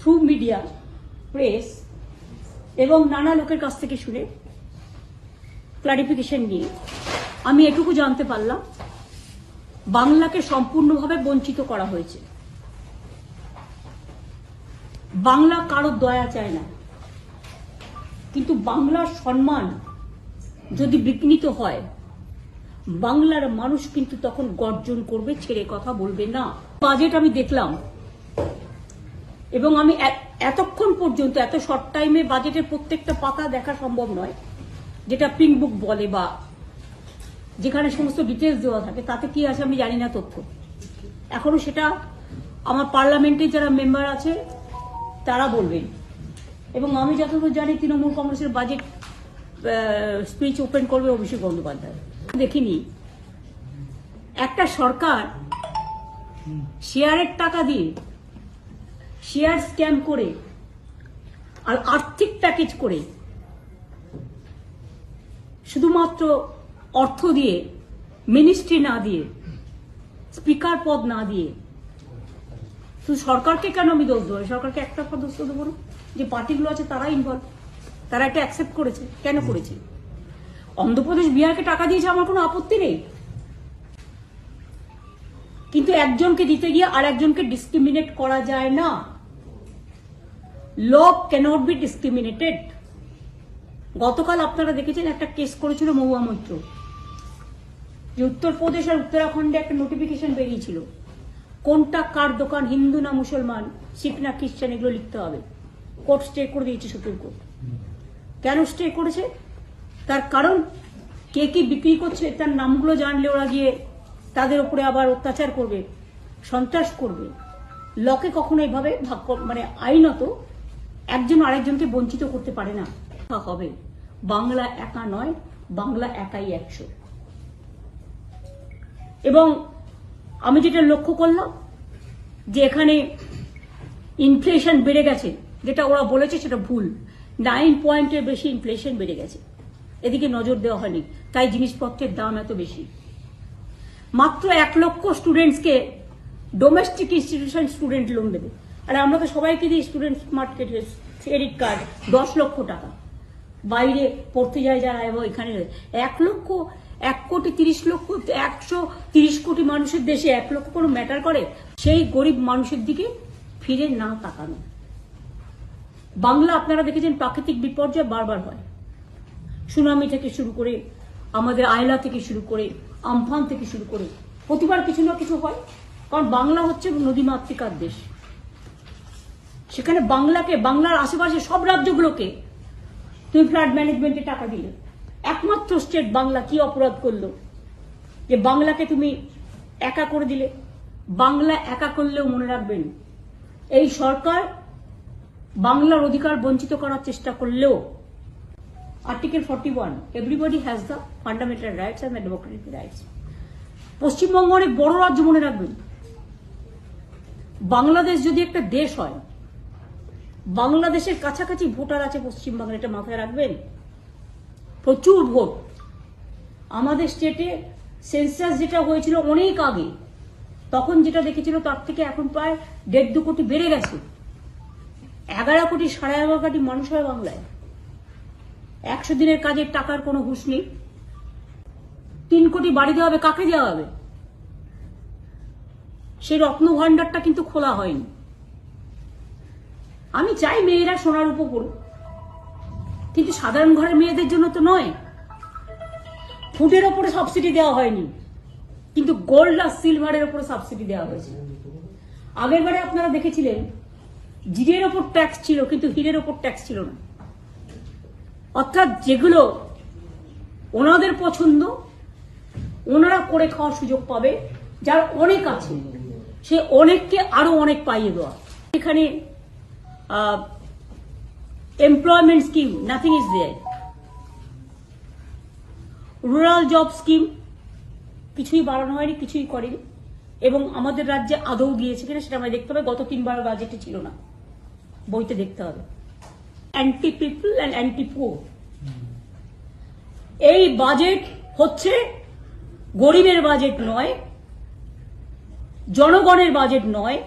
Through media press এবং নানা লোকের কাছ থেকে শুনে ক্লারিফিকেশন নিয়ে। আমি এটুকু জানতে পারলাম, বাংলাকে সম্পূর্ণভাবে বঞ্চিত করা হয়েছে। বাংলা কারোর দয়া চায় না। কিন্তু বাংলার সম্মান যদি বিঘ্নিত হয়, বাংলার মানুষ কিন্তু তখন গর্জন করবে, ছেড়ে কথা বলবে না। বাজেট আমি দেখলাম এবং আমি এতক্ষণ পর্যন্ত, এত শর্ট টাইমে বাজেটের প্রত্যেকটা পাতা দেখা সম্ভব নয়, যেটা পিঙ্ক বুক বলে বা যেখানে সমস্ত ডিটেলস দেওয়া থাকে, তাতে কি আছে আমি জানি না তথ্য। এখনও সেটা আমার পার্লামেন্টে যারা মেম্বার আছে, তারা বলবেন। এবং আমি যতদূর জানি, তৃণমূল কংগ্রেসের বাজেট স্পিচ ওপেন করবে অভিষেক বন্দ্যোপাধ্যায়। দেখিনি। একটা সরকার শেয়ারের টাকা দিয়ে শেয়ার স্ক্যাম করে আর আর্থিক প্যাকেজ করে শুধুমাত্র অর্থ দিয়ে, মিনিস্ট্রি না দিয়ে, স্পিকার পদ না দিয়ে, শুধু সরকারকে কেন আমি দোষ দেবো? সরকারকে একটা পদ দোষ দেবো না। যে পার্টিগুলো আছে তারা ইনভলভ তারা এটা অ্যাকসেপ্ট করেছে। কেন করেছে? অন্ধ্রপ্রদেশ বিহারকে টাকা দিয়েছে আমার কোনো আপত্তি নেই। কিন্তু একজনকে দিতে গিয়ে আর একজনকে ডিসক্রিমিনেট করা যায় না। ল ক্যানট বি ডিসক্রিমিনেটেড গতকাল আপনারা দেখেছেন একটা কেস করেছিল মহুয়া মৈত্র। যে উত্তরপ্রদেশ আর উত্তরাখণ্ডে একটা নোটিফিকেশন বেরিয়েছিল। কোনটা কার দোকান, হিন্দু না মুসলমান, শিখ না খ্রিস্টান, এগুলো লিখতে হবে। কোর্ট স্টে করে দিয়েছে সুপ্রিম কোর্ট। কেন স্টে করেছে? তার কারণ কে কি বিক্রি করছে, তার নামগুলো জানলে ওরা গিয়ে তাদের উপরে আবার অত্যাচার করবে, সন্ত্রাস করবে। লকে কখনো এভাবে ভাগ মানে আইনত একজন আরেকজনকে বঞ্চিত করতে পারে না। হবে, বাংলা একা নয়, বাংলা একাই একশো। এবং আমি যেটা লক্ষ্য করলাম, যে এখানে ইনফ্লেশন বেড়ে গেছে, যেটা ওরা বলেছে সেটা ভুল। নাইন পয়েন্টের বেশি ইনফ্লেশন বেড়ে গেছে। এদিকে নজর দেওয়া হয়নি, তাই জিনিসপত্রের দাম এত বেশি। মাত্র এক লক্ষ স্টুডেন্টসকে ডোমেস্টিক ইনস্টিটিউশন স্টুডেন্ট লোন দেবে। আর আমরা তো সবাইকে দিই স্টুডেন্ট স্মার্ট ক্রেডিট কার্ড দশ লক্ষ টাকা। বাইরে পড়তে যায় যারা, এবং এখানে এক লক্ষ, এক কোটি তিরিশ লক্ষ, একশো তিরিশ কোটি মানুষের দেশে এক লক্ষ কোনো ম্যাটার করে? সেই গরিব মানুষের দিকে ফিরে না তাকানো। বাংলা আপনারা দেখেছেন প্রাকৃতিক বিপর্যয় বারবার হয়। সুনামি থেকে শুরু করে, আমাদের আয়লা থেকে শুরু করে, আমফান থেকে শুরু করে, প্রতিবার কিছু না কিছু হয়। কারণ বাংলা হচ্ছে নদীমাতৃকার দেশ। সেখানে বাংলাকে, বাংলার আশেপাশে সব রাজ্যগুলোকে তুমি ফ্লাড ম্যানেজমেন্টে টাকা দিলে। একমাত্র স্টেট বাংলা কি অপরাধ করল? যে বাংলাকে তুমি একা করে দিলে? বাংলা একা করলেও মনে রাখবেন, এই সরকার বাংলার অধিকার বঞ্চিত করার চেষ্টা করলেও article forty one everybody has the fundamental rights and democratic rights Paschimbanga অনেক বড় রাজ্য মনে রাখবেন। বাংলাদেশ যদি একটা দেশ হয় বাংলাদেশের কাছাকাছি ভোটার আছে পশ্চিমবাংলা এটা মাথায় রাখবেন। প্রচুর ভোট। আমাদের স্টেটে সেন্সাস যেটা হয়েছিল অনেক আগে, তখন যেটা দেখেছিল তার থেকে এখন প্রায় দেড় দু কোটি বেড়ে গেছে। এগারো কোটি, সাড়ে এগারো কোটি মানুষ হয় বাংলায়। একশো দিনের কাজের টাকার কোনো হুঁশ নেই। তিন কোটি বাড়ি দেওয়া হবে, কাকে দেওয়া হবে? সেই রত্ন ভাণ্ডারটা কিন্তু খোলা হয়নি। আমি চাই মেয়েরা সোনার উপর করুক কিন্তু সাধারণ ঘরের মেয়েদের জন্য তো নয়। ফুডের ওপরে সাবসিডি দেওয়া হয়নি। কিন্তু গোল্ড আর সিলভারের ওপরে সাবসিডি দেওয়া হয়েছে। আগের বারে আপনারা দেখেছিলেন, জিরের ওপর ট্যাক্স ছিল, কিন্তু হিরের ওপর ট্যাক্স ছিল না। অর্থাৎ যেগুলো ওনাদের পছন্দ, ওনারা করে খাওয়ার সুযোগ পাবে, যার অনেক আছে। সে অনেককে আরও অনেক পাইয়ে দেওয়া। এখানে employment scheme nothing is there rural job scheme কিছুই বাড়ানো হয়নি, কিছুই করেনি। এবং আমাদের রাজ্যে আদৌ দিয়েছে কিনা সেটা আমায় দেখতে হবে। গত তিনবার বাজেটে ছিল না। বইতে দেখতে হবে। Anti people and anti poor এই বাজেট হচ্ছে গরিবের বাজেট নয়, জনগণের বাজেট নয়,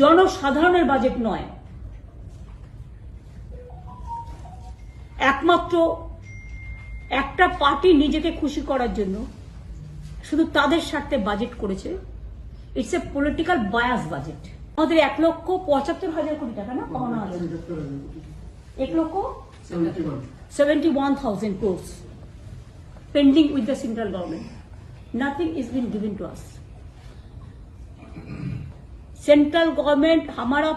জনসাধারণের বাজেট নয়। একমাত্র একটা পার্টি নিজেকে খুশি করার জন্য শুধু তাদের স্বার্থে বাজেট করেছে it's a political bias budget আমাদের এক লক্ষ পঁচাত্তর হাজার কোটি টাকা না কমানো আছে এক lakh seventy one thousand crores pending with the central government. Nothing is been given to us. Central government हमारा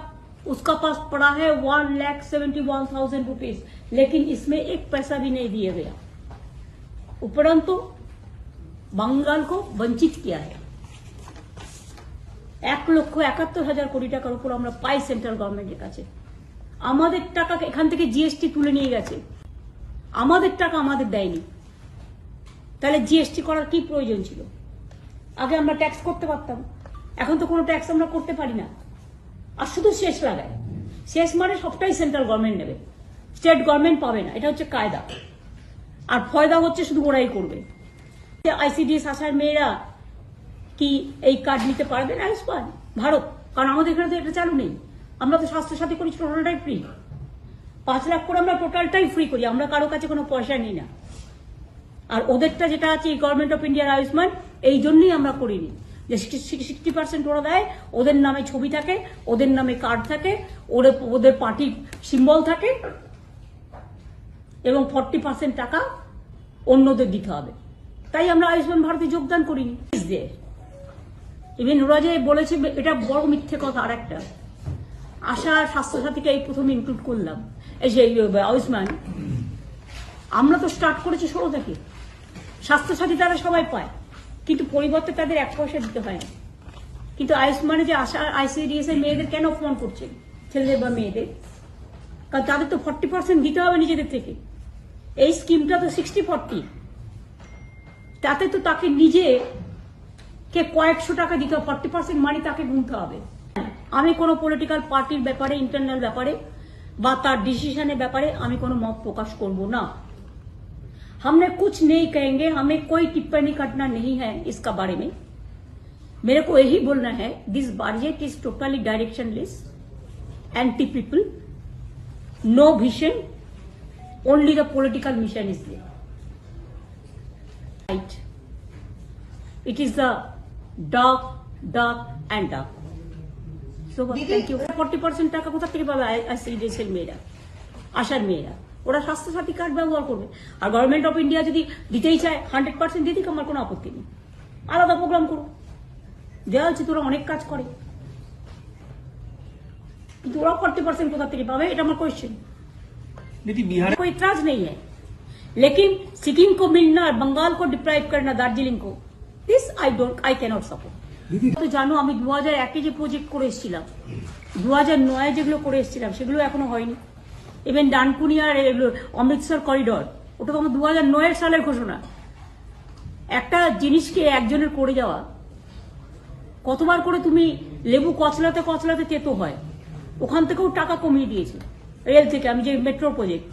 उसका पास पड़ा है one lakh seventy one thousand rupees लेकिन इसमें एक पैसा भी नहीं दिया गया उपरंतु बंगाल को वंचित किया है এক লক্ষ একাত্তর হাজার কোটি টাকার উপর আমরা পাই সেন্ট্রাল গভর্নমেন্টের কাছে আমাদের টাকা এখান থেকে জিএসটি তুলে নিয়ে গেছে আমাদের টাকা আমাদের দেয়নি তাহলে জিএসটি করার কি প্রয়োজন ছিল আগে আমরা ট্যাক্স করতে পারতাম এখন তো কোনো ট্যাক্স আমরা করতে পারি না আর শুধু শেষ লাগায় শেষ মানে সবটাই সেন্ট্রাল গভর্নমেন্ট নেবে। স্টেট গভর্নমেন্ট পাবে না, এটা হচ্ছে কায়দা। আর ফয়দা হচ্ছে শুধু ওরাই করবে। আইসিডিএস আসার মেয়েরা কি এই কার্ড নিতে পারবেন আয়ুষ্মান ভারত, কারণ আমাদের এখানে তো এটা চালু নেই। আমরা তো স্বাস্থ্যসাথী করি টোটালটাই ফ্রি পাঁচ লাখ করে আমরা টোটালটাই ফ্রি করি, আমরা কারও কাছে কোনো পয়সা নিই না। আর ওদেরটা যেটা আছে, এই গভর্নমেন্ট অফ ইন্ডিয়ার আয়ুষ্মান, এই জন্যই আমরা করিনি। যে সিক্সটি পার্সেন্ট ওরা দেয়, ওদের নামে ছবি থাকে, ওদের নামে কার্ড থাকে ওদের ওদের পার্টির সিম্বল থাকে, এবং ফর্টি পার্সেন্ট টাকা অন্যদের দিতে হবে। তাই আমরা আয়ুষ্মান ভারতে যোগদান করিনি। দিয়ে ইভেন ওরা যে বলেছে, এটা বড় মিথ্যে কথা আর একটা আশা স্বাস্থ্যসাথীকে এই প্রথম ইনক্লুড করলাম। এই যে আয়ুষ্মান আমরা তো স্টার্ট করেছি ষোলো থেকে। স্বাস্থ্যসাথী তারা সবাই পায়। কিন্তু পরিবর্তে তাদের এক পয়সা দিতে হয় না। কিন্তু আয়ুষ্মানে যে আশা, আইসিডিএস এর মেয়েদের কেন ফোন করছেন ছেলেদের বা মেয়েদের। কারণ তাদের তো ফর্টি পার্সেন্ট দিতে হবে নিজেদের থেকে। এই স্কিমটা তো সিক্সটি ফর্টি তাতে তো তাকে নিজে কে কয়েকশো টাকা দিতে হবে ফর্টি পার্সেন্ট মানি তাকে গুনতে হবে। আমি কোনো পলিটিক্যাল পার্টির ব্যাপারে ইন্টারনাল ব্যাপারে বা তার ডিসিশনের ব্যাপারে আমি কোনো মত প্রকাশ করব না। हमने कुछ नहीं कहेंगे हमें कोई टिप्पणी करना नहीं है इसका बारे में मेरे को यही बोलना है this budget is totally directionless anti people no vision only the political mission is there right it is the dark dark and dark so thank you 40% টাকা কোথা থেকে পাবে আইসিডিএস এর মেয়েরা আশার মেয়েরা ওরা স্বাস্থ্য সাথী কার্ড ব্যবহার করবে। আর গভর্নমেন্ট অফ ইন্ডিয়া যদি দিতেই চায় হান্ড্রেড পার্সেন্ট দিয়ে দিক আমার কোনো আপত্তি নেই। আলাদা প্রোগ্রাম করো দেওয়া হচ্ছে ওরা অনেক কাজ করে। কিন্তু ওরা ফর্টি পার্সেন্ট কোথা থেকে পাবে এটা আমার কোয়েশ্চেন ইতরাজ নেই नहीं সিকিম কো মিলনা को मिलना और बंगाल को deprive this I don't I cannot support তো জানো আমি দু হাজার একে যে প্রজেক্ট করে এসেছিলাম দু হাজার নয় যেগুলো করে এসেছিলাম সেগুলো এখনও হয়নি। ইভেন ডানকুনি আর এগুলো অমৃতসর করিডর ওটা তো আমার দু হাজার নয়ের সালের ঘোষণা। একটা জিনিসকে একজনের করে যাওয়া কতবার করে তুমি লেবু কচলাতে কচলাতে তেতো হয় ওখান থেকেও টাকা কমিয়ে দিয়েছে রেল থেকে আমি যে মেট্রো প্রজেক্ট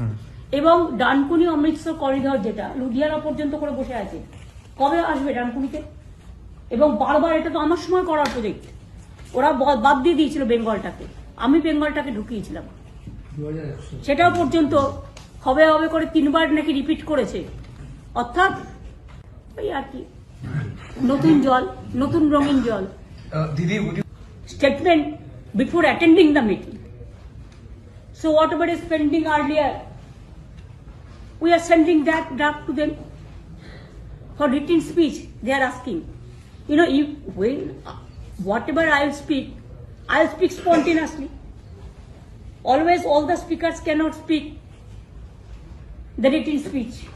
এবং ডানকুনি অমৃতসর করিডর যেটা লুধিয়ানা পর্যন্ত করে বসে আছে কবে আসবে ডানকুনিতে এবং বারবার এটা তো আমার সময় করার প্রজেক্ট ওরা বাদ দিয়ে দিয়েছিল বেঙ্গলটাকে আমি বেঙ্গলটাকে ঢুকিয়েছিলাম। সেটাও পর্যন্ত হবে হবে করে তিনবার নাকি রিপিট করেছে। অর্থাৎ ওই আর কি নতুন জল নতুন রঙিন জল। দিদি statement before attending the meeting so whatever is pending earlier we are sending that draft to them for written speech they are asking you know you when whatever I will speak I will speak spontaneously Always, all the speakers cannot speak the written speech,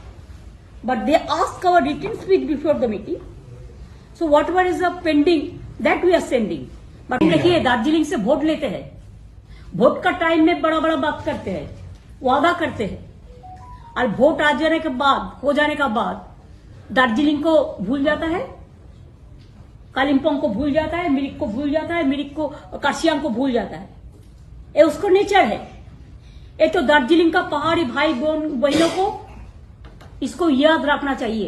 but they ask our written speech before the meeting. So whatever is the pending, that we are sending. But देखिए दार्जिलिंग से vote लेते हैं vote का time में बड़ा बड़ा बात करते हैं वादा करते हैं और वोट आ जाने के बाद हो जाने का बाद दार्जिलिंग को भूल जाता है कालिम्पोंग को भूल जाता है मिरिक को भूल जाता है मिरिक को काशियांग को भूल जाता है ये उसको नेचर है। ये तो दार्जिलिंग का पहाड़ी भाई बहन- को इसको याद रखना चाहिए।